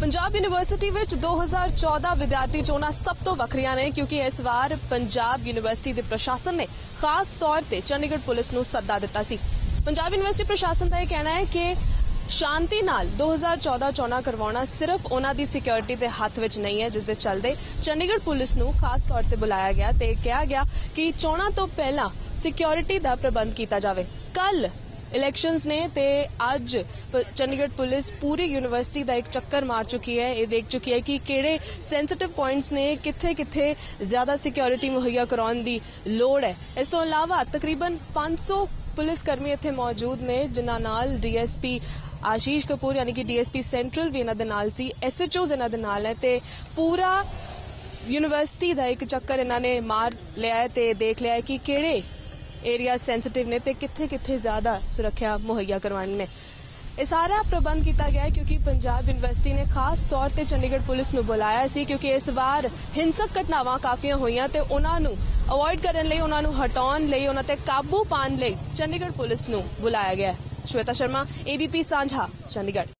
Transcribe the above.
Punjab university ਵਿੱਚ 2014 ਵਿਦਿਆਰਥੀ ਚੋਣਾਂ ਸਭ ਤੋਂ ਵੱਖਰੀਆਂ ਨੇ ਕਿਉਂਕਿ ਇਸ ਵਾਰ ਪੰਜਾਬ ਯੂਨੀਵਰਸਿਟੀ ਦੇ ਪ੍ਰਸ਼ਾਸਨ ਨੇ ਖਾਸ ਤੌਰ ਤੇ ਚੰਡੀਗੜ੍ਹ ਪੁਲਿਸ ਨੂੰ ਸੱਦਾ ਦਿੱਤਾ ਸੀ। ਪੰਜਾਬ ਯੂਨੀਵਰਸਿਟੀ ਪ੍ਰਸ਼ਾਸਨ ਦਾ ਇਹ ਕਹਿਣਾ ਹੈ ਕਿ ਸ਼ਾਂਤੀ ਨਾਲ 2014 ਚੋਣਾਂ ਕਰਵਾਉਣਾ ਸਿਰਫ ਉਹਨਾਂ ਦੀ ਸਿਕਿਉਰਿਟੀ ਦੇ ਹੱਥ ਵਿੱਚ ਨਹੀਂ ਹੈ, ਜਿਸ ਦੇ ਚੱਲਦੇ ਚੰਡੀਗੜ੍ਹ ਪੁਲਿਸ ਨੂੰ ਖਾਸ ਤੌਰ ਤੇ ਬੁਲਾਇਆ ਗਿਆ ਤੇ ਕਿਹਾ ਗਿਆ ਕਿ ਚੋਣਾਂ ਤੋਂ ਪਹਿਲਾਂ ਸਿਕਿਉਰਿਟੀ ਦਾ ਪ੍ਰਬੰਧ ਕੀਤਾ ਜਾਵੇ। ਕੱਲ ਇਲੈਕਸ਼ਨਸ ਨੇ ਤੇ ਅੱਜ ਪ- ਚੰਡੀਗੜ੍ਹ ਪੁਲਿਸ ਪੂਰੀ ਯੂਨੀਵਰਸਿਟੀ ਦਾ ਇੱਕ ਚੱਕਰ ਮਾਰ ਚੁੱਕੀ ਹੈ। ਇਹ ਦੇਖ ਚੁੱਕੀ ਹੈ ਕਿ ਕਿਹੜੇ ਸੈਂਸਿਟਿਵ ਪੁਆਇੰਟਸ ਨੇ ਕਿੱਥੇ ਕਿੱਥੇ ਜ਼ਿਆਦਾ ਸਿਕਿਉਰਿਟੀ ਮੁਹੱਈਆ ਕਰਾਉਣ ਦੀ ਲੋੜ ਹੈ। ਇਸ ਤੋਂ ਇਲਾਵਾ ਤਕਰੀਬਨ 500 ਪੁਲਿਸ ਕਰਮੀ ਇੱਥੇ ਮੌਜੂਦ ਨੇ, ਜਿਨ੍ਹਾਂ ਨਾਲ ਡੀਐਸਪੀ ਆਸ਼ੀਸ਼ ਕਪੂਰ ਯਾਨੀ ਕਿ ਡੀਐਸਪੀ ਸੈਂਟਰਲ ਵੀ ਇਹਨਾਂ ਦੇ ਨਾਲ ਸੀ ਐਸਐਚਓਜ਼ ਇਹਨਾਂ ਦੇ ਨਾਲ ਹੈ ਤੇ ਪੂਰਾ ਯੂਨੀਵਰਸਿਟੀ ਦਾ ਇੱਕ ਚੱਕਰ ਇਹਨਾਂ ਨੇ ਮਾਰ ਲਿਆ ਹੈ ਤੇ ਦੇਖ ਲਿਆ ਕਿ ਕਿਹੜੇ ਏਰੀਆ ਸੈਂਸਿਟਿਵ ਨੇ ਤੇ ਕਿੱਥੇ ਕਿੱਥੇ ਜ਼ਿਆਦਾ ਸੁਰੱਖਿਆ ਮੁਹੱਈਆ ਕਰਵਾਉਣੀ ਨੇ। ਇਹ ਸਾਰਾ ਪ੍ਰਬੰਧ ਕੀਤਾ ਗਿਆ ਹੈ ਕਿਉਂਕਿ ਪੰਜਾਬ ਯੂਨੀਵਰਸਿਟੀ ਨੇ ਖਾਸ ਤੌਰ ਤੇ ਚੰਡੀਗੜ੍ਹ ਪੁਲਿਸ ਨੂੰ ਬੁਲਾਇਆ ਸੀ ਕਿਉਂਕਿ ਇਸ ਵਾਰ ਹਿੰਸਕ ਘਟਨਾਵਾਂ ਕਾਫੀਆਂ ਹੋਈਆਂ ਤੇ ਉਹਨਾਂ ਨੂੰ ਅਵੋਇਡ ਕਰਨ ਲਈ, ਉਹਨਾਂ ਨੂੰ ਹਟਾਉਣ ਲਈ, ਉਹਨਾਂ ਤੇ ਕਾਬੂ ਪਾਉਣ ਲਈ ਚੰਡੀਗੜ੍ਹ ਪੁਲਿਸ ਨੂੰ ਬੁਲਾਇਆ ਗਿਆ ਹੈ। ਸ਼ਵੇਤਾ ਸ਼ਰਮਾ ਏਬੀਪੀ ਸਾਂਝਾ, ਚੰਡੀਗੜ੍ਹ।